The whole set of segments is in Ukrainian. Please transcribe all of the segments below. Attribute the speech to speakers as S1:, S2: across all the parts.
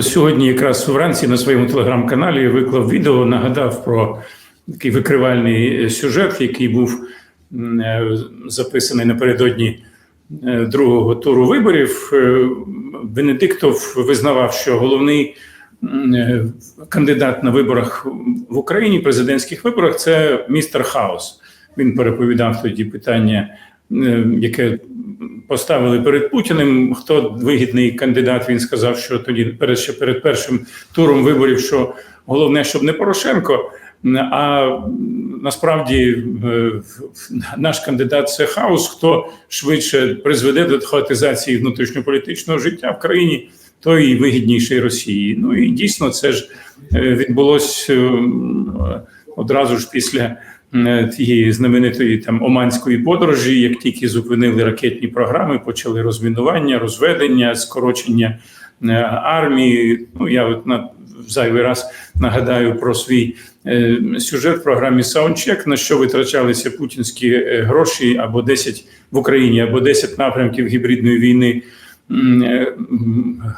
S1: Сьогодні, якраз вранці на своєму телеграм-каналі виклав відео, нагадав про такий викривальний сюжет, який був е, записаний напередодні е, другого туру виборів. Е, Венедиктов визнавав, що головний е, кандидат на виборах в Україні, президентських виборах, це містер Хаос. Він переповідав тоді питання, е, яке поставили перед Путіним. Хто вигідний кандидат? Він сказав, що тоді перед ще перед першим туром виборів, що головне, щоб не Порошенко. А насправді е, наш кандидат це хаос. Хто швидше призведе до хаотизації внутрішньополітичного життя в країні, той і вигідніший Росії. Ну і дійсно це ж е, відбулось е, одразу ж після е, тієї знаменитої там оманської подорожі, як тільки зупинили ракетні програми, почали розмінування, розведення, скорочення е, армії. Ну я от на зайвий раз нагадаю про свій е, сюжет в програмі Саундчек, на що витрачалися путінські е, гроші або 10 в Україні, або 10 напрямків гібридної війни. е,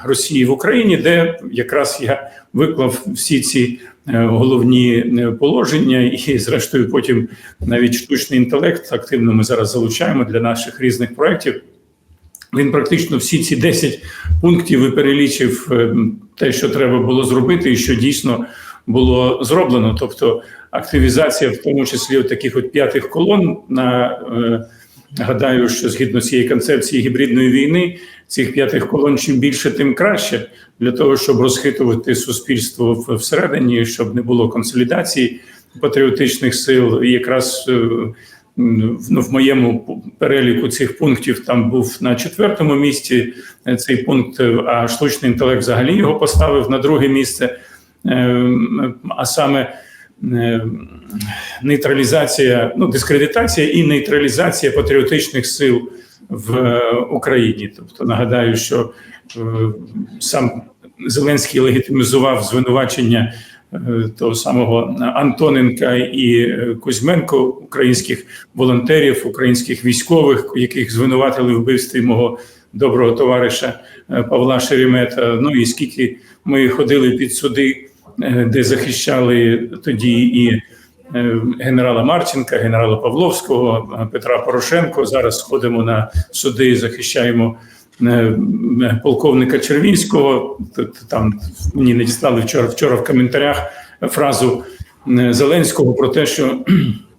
S1: Росії в Україні, де якраз я виклав всі ці е, головні е, положення, і зрештою потім навіть штучний інтелект активно ми зараз залучаємо для наших різних проєктів. Він практично всі ці 10 пунктів і перелічив е, те, що треба було зробити, і що дійсно було зроблено. Тобто активізація, в тому числі от таких от п'ятих колон на е, гадаю, що згідно цієї концепції гібридної війни, цих п'ятих колон чим більше, тим краще для того, щоб розхитувати суспільство всередині, щоб не було консолідації патріотичних сил. І якраз е, ну, в моєму переліку цих пунктів там був на четвертому місці е, цей пункт, е, а штучний інтелект взагалі його поставив на друге місце. А саме нейтралізація, ну дискредитація і нейтралізація патріотичних сил в е, Україні. Тобто нагадаю, що е, сам Зеленський легітимізував звинувачення е, того самого Антоненка і Кузьменко, українських волонтерів, українських військових, яких звинуватили в вбивстві мого доброго товариша Павла Шеремета. Ну і скільки ми ходили під суди, де захищали тоді і генерала Марченка, генерала Павловського, е, Петра Порошенко. Зараз ходимо на суди, захищаємо е, е, полковника Червінського. Там мені надіслали вчора вчора в коментарях фразу е, Зеленського про те, що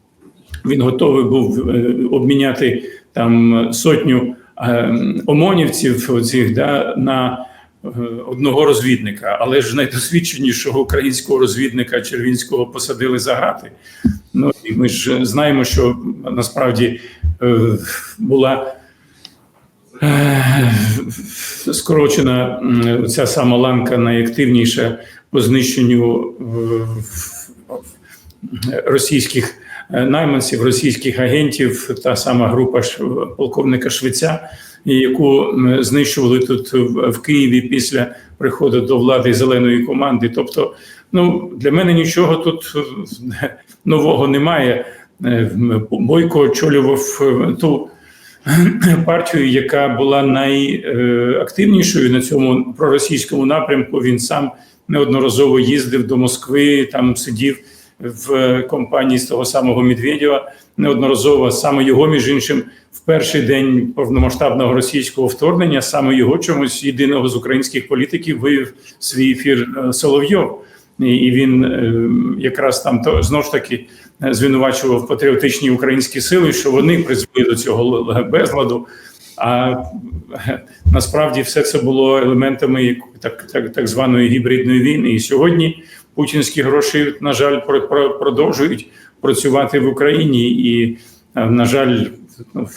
S1: він готовий був е, обміняти там сотню е, омонівців оцих, да, на е, одного розвідника, але ж найдосвідченішого українського розвідника Червінського посадили за грати. Ну і ми ж знаємо, що насправді е, була е, скорочена ця сама ланка найактивніша по знищенню е, російських е, найманців, російських агентів, та сама група полковника Швеця, яку м, знищували тут в в Києві після приходу до влади зеленої команди. Тобто, ну для мене нічого тут е, нового немає. Е, Бойко очолював е, ту партію, яка була найактивнішою на цьому проросійському напрямку. Він сам неодноразово їздив до Москви, там сидів в компанії з того самого Медведєва. Неодноразово саме його, між іншим, в перший день повномасштабного російського вторгнення, саме його чомусь єдиного з українських політиків вивів свій ефір е, Соловйов. І він е, якраз там то знову ж таки е, звинувачував патріотичні українські сили, що вони призвели до цього безладу. А е, насправді все це було елементами так, так, так званої гібридної війни. І сьогодні путінські гроші, на жаль, про- про- продовжують працювати в Україні. І, е, на жаль, ну,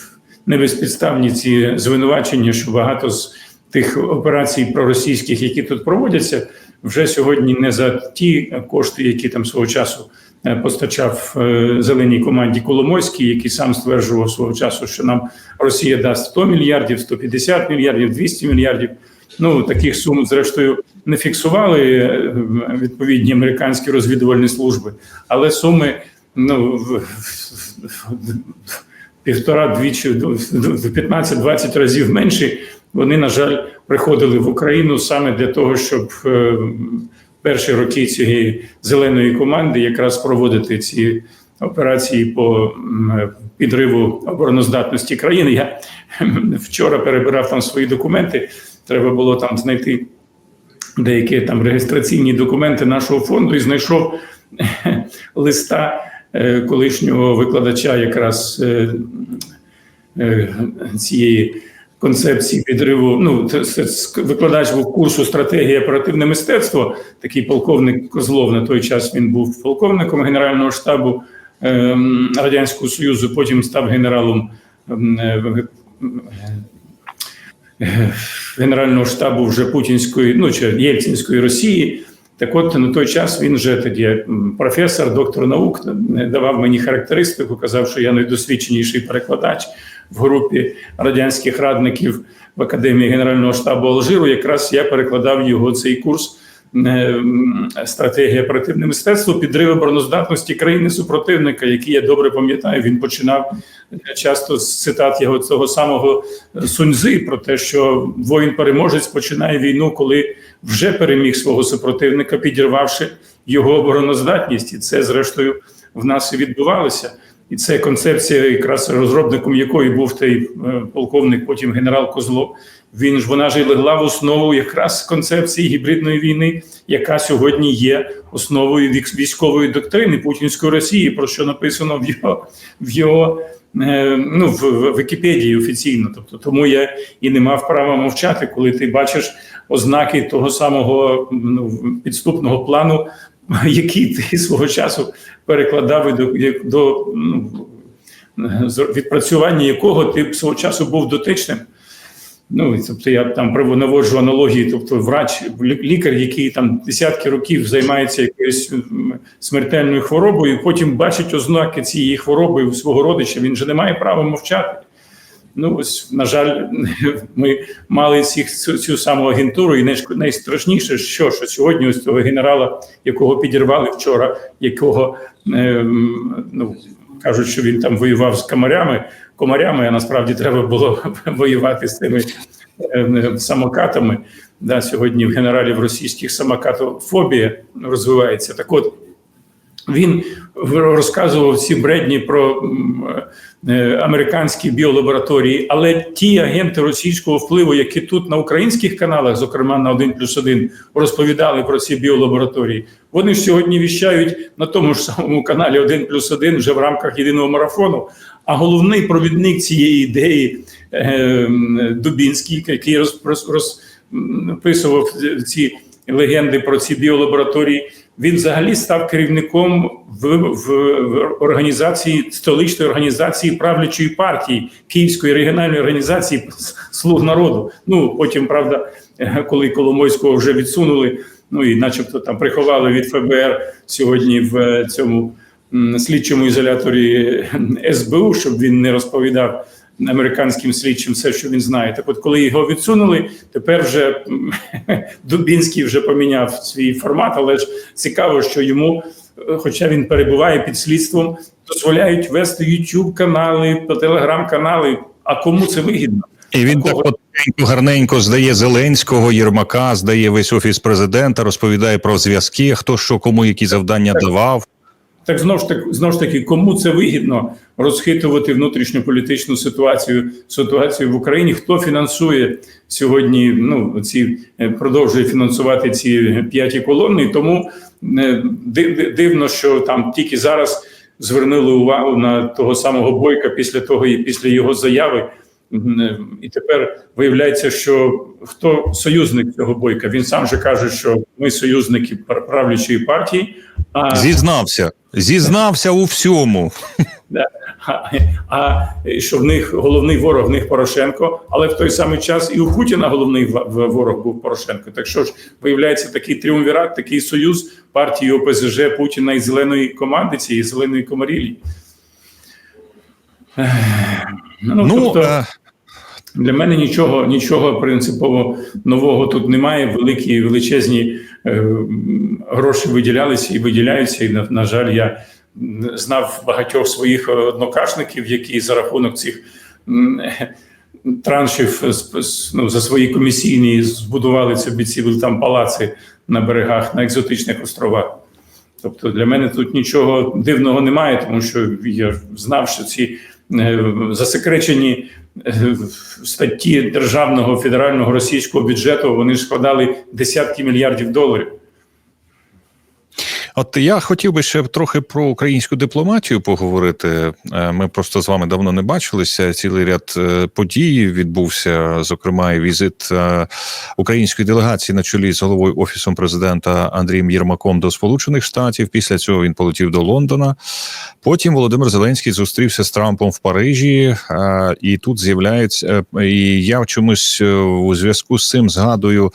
S1: не безпідставні ці звинувачення, що багато з тих операцій проросійських, які тут проводяться, вже сьогодні не за ті кошти, які там свого часу е, постачав е, зеленій команді Коломойський, який сам стверджував свого часу, що нам Росія дасть 100 мільярдів, 150 мільярдів, 200 мільярдів. Ну таких сум, зрештою, не фіксували е, відповідні американські розвідувальні служби, але суми ну в, в, в, півтора двічі в 15-20 разів менші Вони, на жаль, приходили в Україну саме для того, щоб е, перші роки цієї зеленої команди якраз проводити ці операції по підриву обороноздатності країни. Я вчора перебирав там свої документи. Треба було там знайти деякі там реєстраційні документи нашого фонду і знайшов листа е, колишнього викладача якраз е, е, цієї концепції підриву. Ну, викладач був курсу стратегія оперативне мистецтво. Такий полковник Козлов на той час він був полковником Генерального штабу ем, Радянського Союзу, потім став генералом. Генерального штабу вже Путінської, ну чи Єльцинської Росії. Так от на той час він вже тоді професор, доктор наук е, давав мені характеристику, казав, що я найдосвідченіший перекладач в групі радянських радників в Академії Генерального штабу Алжиру. Якраз я перекладав його цей курс стратегія оперативне мистецтво, підрив обороноздатності країни супротивника, який я добре пам'ятаю. Він починав е, часто з цитат його цього самого Суньзи про те, що воїн-переможець починає війну, коли вже переміг свого супротивника, підірвавши його обороноздатність, і це зрештою в нас і відбувалося. І це концепція, якраз розробником якої був той е, полковник, потім генерал Козлов. Він ж вона ж і легла в основу якраз концепції гібридної війни, яка сьогодні є основою військової доктрини путінської Росії, про що написано в його в його е, ну в, в Вікіпедії офіційно. Тобто, тому я і не мав права мовчати, коли ти бачиш ознаки того самого ну, підступного плану, який ти свого часу перекладав до, до ну, відпрацювання якого ти свого часу був дотичним. Ну, тобто я там наводжу аналогії, тобто врач, лікар, який там десятки років займається якоюсь смертельною хворобою, потім бачить ознаки цієї хвороби у свого родича, він же не має права мовчати. Ну, ось, на жаль, ми мали цих, цю, цю саму агентуру, і найстрашніше, що, що сьогодні ось цього генерала, якого підірвали вчора, якого ем, ну, кажуть, що він там воював з комарями, комарями, а насправді треба було воювати з тими ем, самокатами. Да, сьогодні в генералів російських самокатофобія розвивається. Так от він розказував ці бредні про е, американські біолабораторії, але ті агенти російського впливу, які тут на українських каналах, зокрема на 1 плюс 1, розповідали про ці біолабораторії, вони ж сьогодні віщають на тому ж самому каналі 1 плюс 1 вже в рамках єдиного марафону. А головний провідник цієї ідеї е, Дубінський, який роз, роз, розписував ці легенди про ці біолабораторії. Він взагалі став керівником в, в, в організації столичної організації правлячої партії Київської регіональної організації слуг народу. Ну потім, правда, коли Коломойського вже відсунули, ну і, начебто, там приховали від ФБР сьогодні в е, цьому слідчому ізоляторі СБУ, щоб він не розповідав американським слідчим все, що він знає. Так, от, коли його відсунули, тепер вже Дубінський вже поміняв свій формат, але ж цікаво, що йому, е, хоча він перебуває під слідством, дозволяють вести youtube канали, телеграм-канали. А кому це вигідно?
S2: І він так потенько гарненько здає Зеленського, Єрмака, здає весь офіс президента, розповідає про зв'язки, хто що кому які завдання давав.
S1: Так знову ж таки, знову ж таки, кому це вигідно розхитувати внутрішньополітичну ситуацію ситуацію в Україні? Хто фінансує сьогодні? Ну ці е, продовжує фінансувати ці п'яті колони. Тому е, див- див- дивно, що там тільки зараз звернули увагу на того самого бойка після того і після його заяви. І тепер виявляється, що хто союзник цього бойка? Він сам же каже, що ми союзники правлячої партії. А
S2: Зізнався, зізнався у всьому.
S1: Да. А, а що в них головний ворог в них Порошенко, але в той самий час і у Путіна головний ворог був Порошенко. Так що ж виявляється такий тріумвірат, такий союз партії ОПЗЖ Путіна і зеленої команди цієї зеленої комарілі. Ну,
S2: Ну,
S1: тобто,
S2: е,
S1: для мене нічого, нічого принципово нового тут немає. Великі величезні е, гроші виділялися і виділяються. І на, на жаль, я знав багатьох своїх однокашників, які за рахунок цих траншів ну, за свої комісійні збудували собі ці там палаци на берегах, на екзотичних островах. Тобто для мене тут нічого дивного немає, тому що я знав, що ці засекречені е, статті державного федерального російського бюджету вони складали десятки мільярдів доларів.
S2: От я хотів би ще трохи про українську дипломатію поговорити. Е, Ми просто з вами давно не бачилися. Цілий ряд е, подій відбувся, зокрема, і візит е, української делегації на чолі з головою офісом президента Андрієм Єрмаком до Сполучених Штатів. Після цього він полетів до Лондона. Потім Володимир Зеленський зустрівся з Трампом в Парижі, і тут з'являється і я чомусь е, у зв'язку з цим згадую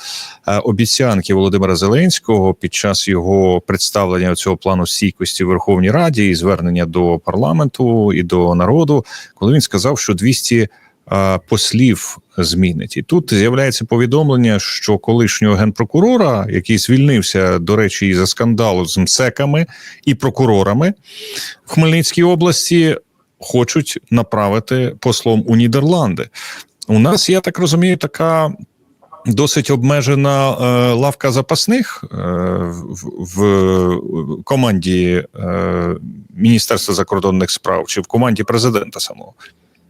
S2: обіцянки Володимира Зеленського під час його представлення цього плану стійкості в Верховній Раді і звернення до парламенту і до народу, коли він сказав, що 200 е, послів змінить. І тут з'являється повідомлення, що колишнього генпрокурора, який звільнився, до речі, і за скандалу з МСЕКами і прокурорами в Хмельницькій області, хочуть направити послом у Нідерланди. У нас, я так розумію, така досить обмежена е, лавка запасних е, в, в команді е, Міністерства закордонних справ чи в команді президента самого.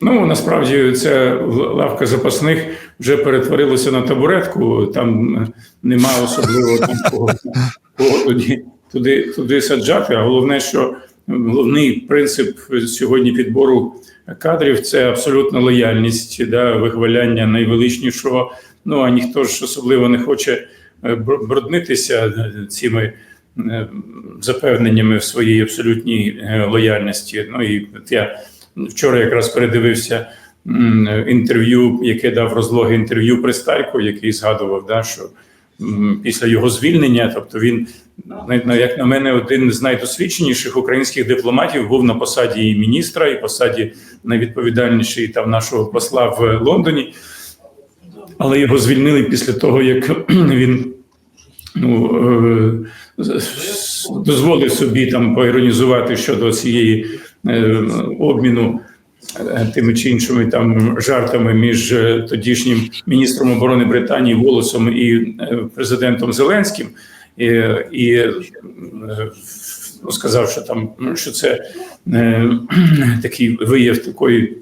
S1: Ну насправді ця лавка запасних вже перетворилася на табуретку. Там нема особливо там кого, тоді туди, туди саджати. А головне, що головний принцип сьогодні підбору кадрів це абсолютна лояльність, да, вихваляння найвеличнішого. Ну а ніхто ж особливо не хоче е, бруднитися цими е, запевненнями в своїй абсолютній е, лояльності. Ну і я вчора якраз передивився інтерв'ю, яке дав розлоги інтерв'ю Пристайко, який згадував, да, що після його звільнення, тобто він, як на мене, один з найдосвідченіших українських дипломатів був на посаді і міністра, і посаді найвідповідальніший там нашого посла в Лондоні. Але його звільнили після того, як він ну, е, дозволив собі там поіронізувати щодо цієї е, обміну е, тими чи іншими там жартами між тодішнім міністром оборони Британії Волосом і президентом Зеленським, і, і ну, сказав, що там що це е, такий вияв такої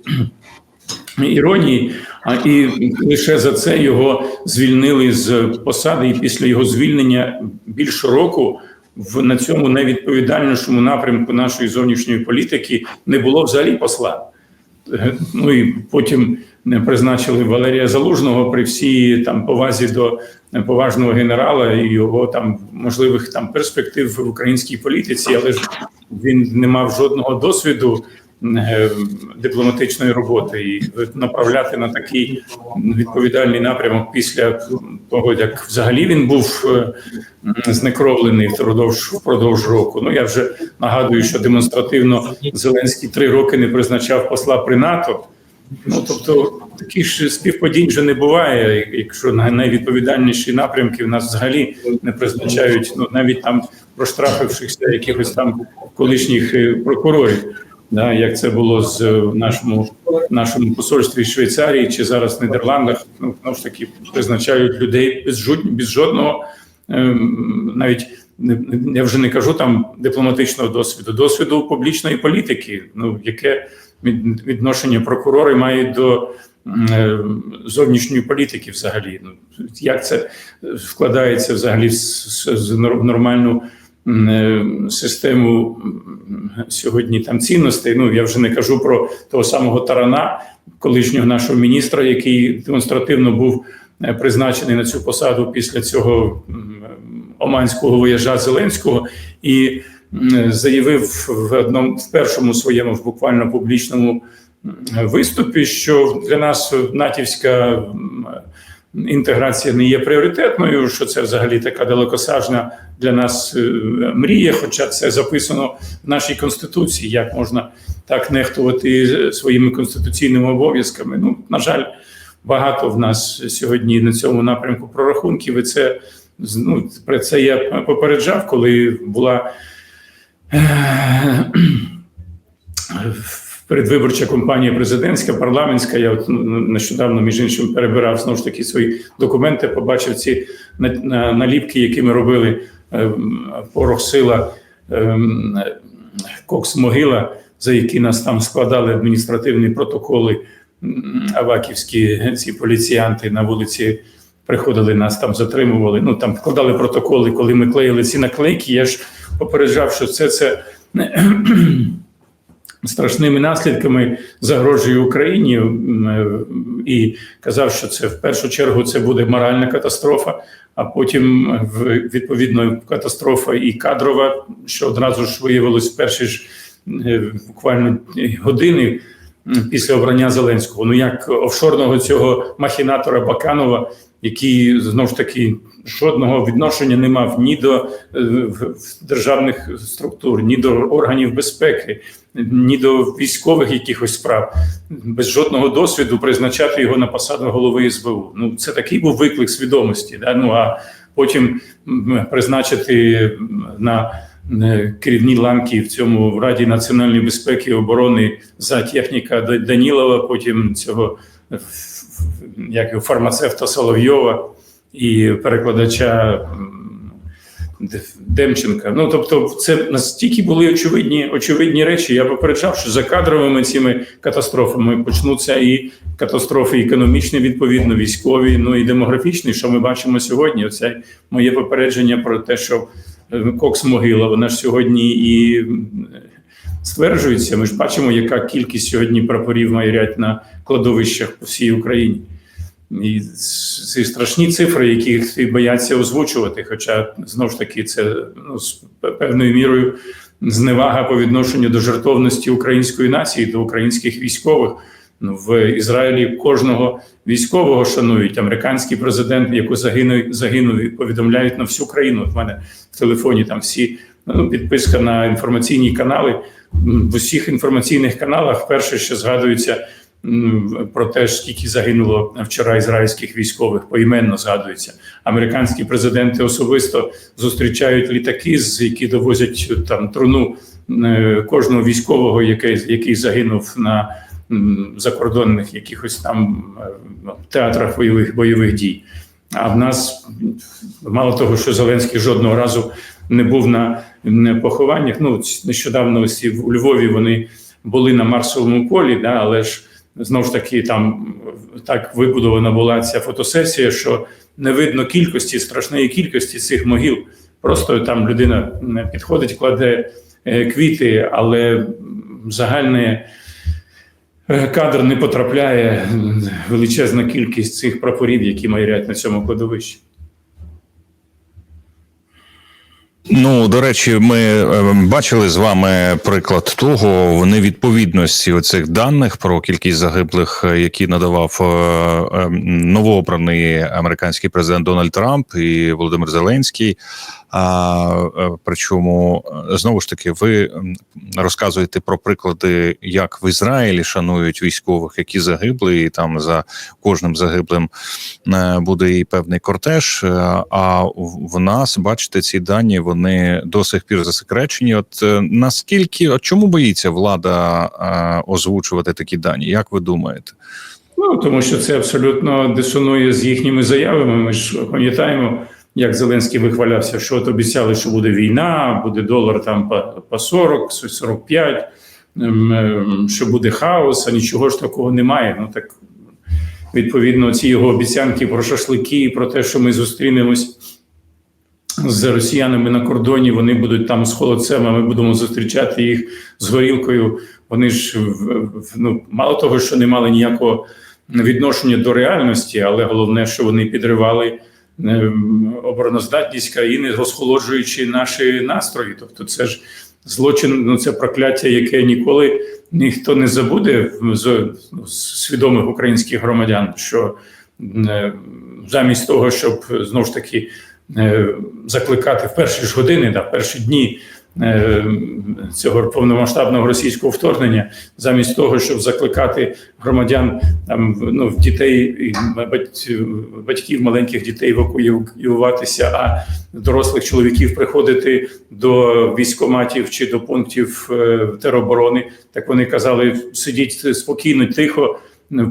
S1: іронії, а і лише за це його звільнили з посади, і після його звільнення більше року в на цьому найвідповідальнішому напрямку нашої зовнішньої політики не було взагалі посла. Е, Ну і потім призначили Валерія Залужного при всій там повазі до поважного генерала і його там можливих там перспектив в українській політиці, але ж він не мав жодного досвіду е, дипломатичної роботи і направляти на такий відповідальний напрямок після того, як взагалі він був е, знекровлений впродовж впродовж року. Ну я вже нагадую, що демонстративно Зеленський три роки не призначав посла при НАТО. Ну тобто таких ж співпадінь вже не буває, якщо на найвідповідальніші напрямки в нас взагалі не призначають, ну навіть там проштрафившихся якихось там колишніх е, прокурорів. Да, як це було з е, нашому нашому посольстві Швейцарії чи зараз в Нідерландах, ну знову ж таки призначають людей без жод, без жодного ем, навіть я вже не кажу там дипломатичного досвіду, досвіду публічної політики. Ну яке відношення прокурори мають до е, зовнішньої політики, взагалі. Ну як це вкладається взагалі з нормальну е, систему сьогодні там цінностей? Ну я вже не кажу про того самого Тарана, колишнього нашого міністра, який демонстративно був е, призначений на цю посаду після цього оманського вояжа Зеленського і заявив в одному в першому своєму ж буквально публічному виступі, що для нас натівська інтеграція не є пріоритетною, що це взагалі така далекосажна для нас е, мрія, хоча це записано в нашій конституції, як можна так нехтувати своїми конституційними обов'язками. Ну, на жаль, багато в нас сьогодні на цьому напрямку прорахунків, і це ну, про це я попереджав, коли була е, передвиборча кампанія президентська, парламентська. Я от нещодавно, між іншим, перебирав знову ж таки свої документи, побачив ці на- на- наліпки, які ми робили ем, порох сила. ем, Кокс Могила, за які нас там складали адміністративні протоколи, аваківські ці поліціянти на вулиці приходили, нас там затримували. Ну там вкладали протоколи, коли ми клеїли ці наклейки. Я ж попереджав, що це це страшними наслідками загрожує Україні е, і казав, що це в першу чергу це буде моральна катастрофа, а потім е, відповідно катастрофа і кадрова, що одразу ж виявилось в перші ж е, буквально години після обрання Зеленського. Ну як офшорного цього махінатора Баканова, який знову ж таки жодного відношення не мав ні до е, державних структур, ні до органів безпеки, ні до військових якихось справ, без жодного досвіду призначати його на посаду голови СБУ. Ну це такий був виклик свідомості. Да? Ну а потім призначити на е, керівні ланки в цьому в Раді національної безпеки і оборони за техніка Данілова, потім цього е, як його, фармацевта Соловйова і перекладача Демченка. Ну тобто, це настільки були очевидні, очевидні речі. Я попереджав, що за кадровими цими катастрофами почнуться і катастрофи економічні, відповідно, військові, ну і демографічні, що ми бачимо сьогодні. Оце моє попередження про те, що е, Кокс Могила, вона ж сьогодні і стверджується. Ми ж бачимо, яка кількість сьогодні прапорів майорять на кладовищах по всій Україні. І ці страшні цифри, які бояться озвучувати. Хоча знову ж таки це ну, з певною мірою зневага по відношенню до жертовності української нації, до українських військових. Ну, в Ізраїлі кожного військового шанують. Американський президент, яку загинув, загинув, повідомляють на всю країну. В мене в телефоні там всі ну, підписка на інформаційні канали. В усіх інформаційних каналах вперше ще згадується про те, скільки загинуло вчора ізраїльських військових, поіменно згадується. Американські президенти особисто зустрічають літаки, з які довозять там труну е, кожного військового, який, який загинув на закордонних якихось там е, театрах бойових бойових дій. А в нас мало того, що Зеленський жодного разу не був на похованнях. Ну нещодавно ось і в Львові вони були на Марсовому полі, да, але ж знову ж таки там так вибудована була ця фотосесія, що не видно кількості, страшної кількості цих могил. Просто там людина підходить, кладе е, квіти, але загальний е, кадр не потрапляє величезна кількість цих прапорів, які майорять на цьому кладовищі.
S2: Ну, до речі, ми е, бачили з вами приклад того невідповідності оцих даних про кількість загиблих, е, які надавав е, новообраний американський президент Дональд Трамп і Володимир Зеленський. А причому знову ж таки ви розказуєте про приклади, як в Ізраїлі шанують військових, які загибли, і там за кожним загиблим буде і певний кортеж. А в нас, бачите, ці дані вони до сих пір засекречені. От е, наскільки от чому боїться влада е, озвучувати такі дані? Як ви думаєте?
S1: Ну тому що це абсолютно дисонує з їхніми заявами. Ми ж пам'ятаємо, як Зеленський вихвалявся, що от обіцяли, що буде війна, буде долар там по, по 40, 45, ем, ем, що буде хаос, а нічого ж такого немає. Ну так відповідно, ці його обіцянки про шашлики, про те, що ми зустрінемось. З росіянами на кордоні вони будуть там з холодцем, а ми будемо зустрічати їх з горілкою. Вони ж ну, мало того, що не мали ніякого відношення до реальності, але головне, що вони підривали ем, обороноздатність країни, розхолоджуючи наші настрої. Тобто, це ж злочин, ну це прокляття, яке ніколи ніхто не забуде з, ну, свідомих українських громадян, що е, замість того, щоб знову ж таки е, закликати в перші ж години, да, в перші дні е, цього повномасштабного російського вторгнення, замість того, щоб закликати громадян там ну дітей батьків маленьких дітей евакуюватися, а дорослих чоловіків приходити до військоматів чи до пунктів е, тероборони. Так вони казали: сидіть спокійно, тихо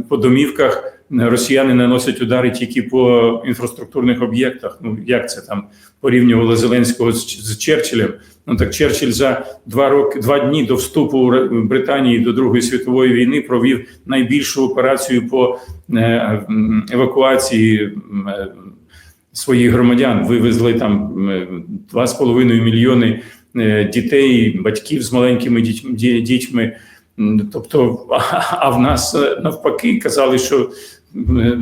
S1: по домівках. Росіяни наносять удари тільки по інфраструктурних об'єктах. Ну як це там порівнювали Зеленського з, з Черчиллем? Ну так Черчилль за два роки, два дні до вступу Британії до Другої світової війни провів найбільшу операцію по е, евакуації е, своїх громадян. Вивезли там е, два з половиною мільйони е, дітей, батьків з маленькими дітьми. Тобто, а в нас е, навпаки казали, що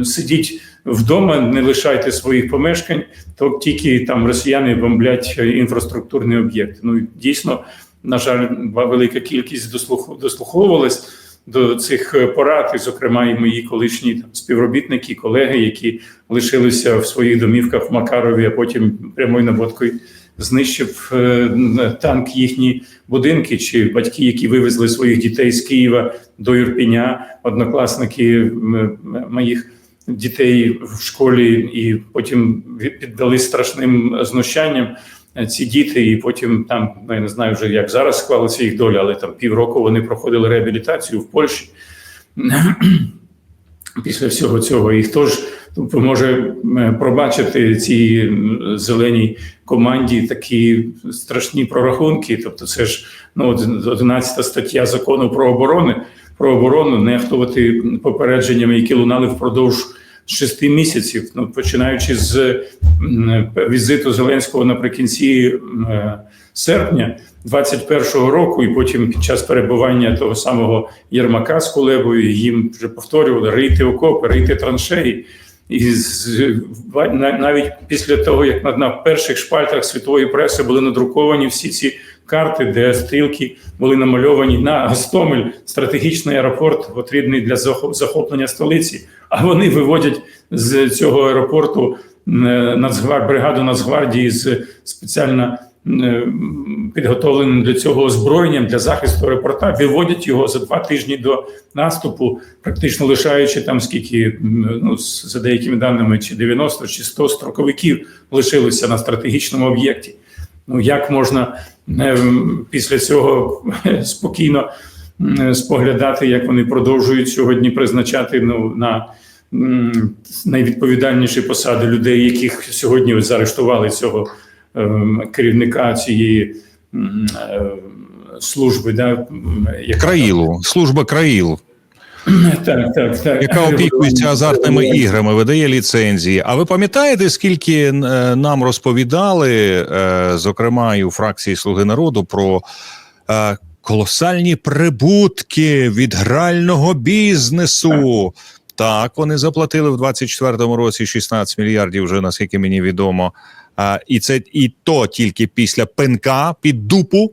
S1: сидіть вдома, не лишайте своїх помешкань, то тільки там росіяни бомблять е, інфраструктурні об'єкти. Ну дійсно, на жаль, велика кількість дослух- дослуховувалась до цих е, порад, і, зокрема, і мої колишні там, співробітники, колеги, які лишилися в своїх домівках в Макарові, а потім прямою наводкою знищив е, танк їхні будинки, чи батьки, які вивезли своїх дітей з Києва до Юрпіня, однокласники моїх дітей в школі, і потім піддали страшним знущанням. е, Ці діти, і потім там ну, я не знаю вже як зараз склалася їх доля, але там півроку вони проходили реабілітацію в Польщі. Після всього цього, і хто ж може е, пробачити цій зеленій команді такі страшні прорахунки? Тобто, це ж ну 11 стаття закону про оборону, про оборону нехтувати попередженнями, які лунали впродовж шести місяців, ну починаючи з візиту Зеленського наприкінці е, серпня 21-го року, і потім під час перебування того самого Єрмака з Кулебою їм вже повторювали рийте окопи, рийте траншеї. І на- навіть після того, як на, перших шпальтах світової преси були надруковані всі ці карти, де стрілки були намальовані на Гостомель, стратегічний аеропорт, потрібний для захоп- захоплення столиці. А вони виводять з цього аеропорту е, Нацгвар... бригаду Нацгвардії з спеціально е, підготовленим для цього озброєнням для захисту аеропорта, виводять його за два тижні до наступу, практично лишаючи там скільки ну за деякими даними, чи 90, чи 100 строковиків лишилося на стратегічному об'єкті. Ну як можна ем, після цього спокійно споглядати, як вони продовжують сьогодні призначати ну на найвідповідальніші посади людей, яких сьогодні заарештували цього керівника цієї е, служби, да, м, яка
S2: Країлу, служба Країл,
S1: так, так, так.
S2: яка опікується азартними іграми, видає ліцензії. А ви пам'ятаєте, скільки е, нам розповідали, е, зокрема і у фракції Слуги народу, про колосальні прибутки від грального бізнесу? Так, вони заплатили в 24-му році 16 мільярдів, вже наскільки мені відомо. А, і це і то тільки після пинка під дупу.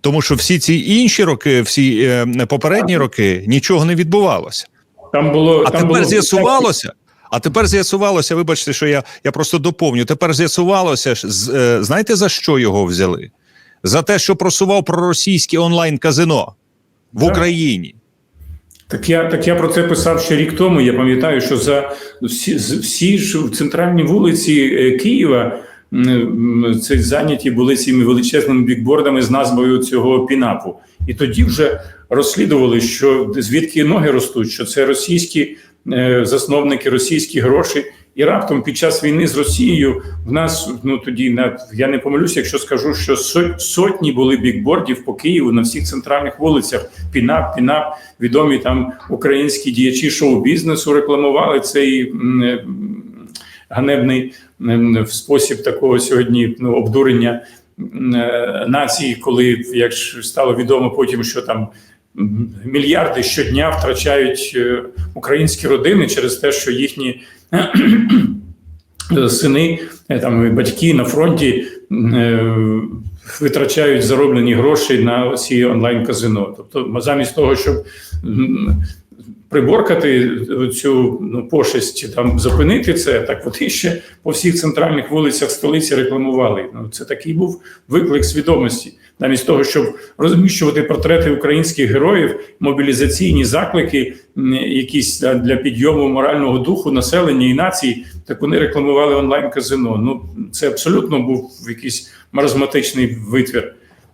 S2: Тому що всі ці інші роки, всі е, попередні роки, нічого не відбувалося.
S1: Там було
S2: А
S1: там
S2: тепер
S1: було
S2: з'ясувалося. А тепер з'ясувалося, вибачте, що я, я просто доповню. Тепер з'ясувалося, е, знаєте за що його взяли? За те, що просував проросійське онлайн-казино в
S1: Так.
S2: Україні.
S1: Так я так я про це писав ще рік тому. Я пам'ятаю, що за всі всі ж в центральній вулиці е, Києва це зайняті були цими величезними бікбордами з назвою цього пінапу. І тоді вже розслідували, що звідки ноги ростуть, що це російські е, засновники, російські гроші. І раптом під час війни з Росією в нас ну тоді на я не помилюся, якщо скажу, що со- сотні були бікбордів по Києву на всіх центральних вулицях. Пінап, пінап, відомі там українські діячі шоу-бізнесу рекламували цей е, ганебний спосіб такого сьогодні ну, обдурення е, нації, коли як стало відомо потім, що там мільярди щодня втрачають е, українські родини через те, що їхні сини, е, там батьки на фронті е, витрачають зароблені гроші на ці онлайн-казино. Тобто, замість того, щоб приборкати цю ну, пошесть, там зупинити це. Так вони ще по всіх центральних вулицях столиці рекламували. Ну це такий був виклик свідомості, замість того, щоб розміщувати портрети українських героїв, мобілізаційні заклики, якісь для, підйому морального духу населення і нації. Так вони рекламували онлайн казино. Ну це абсолютно був якийсь маразматичний витвір.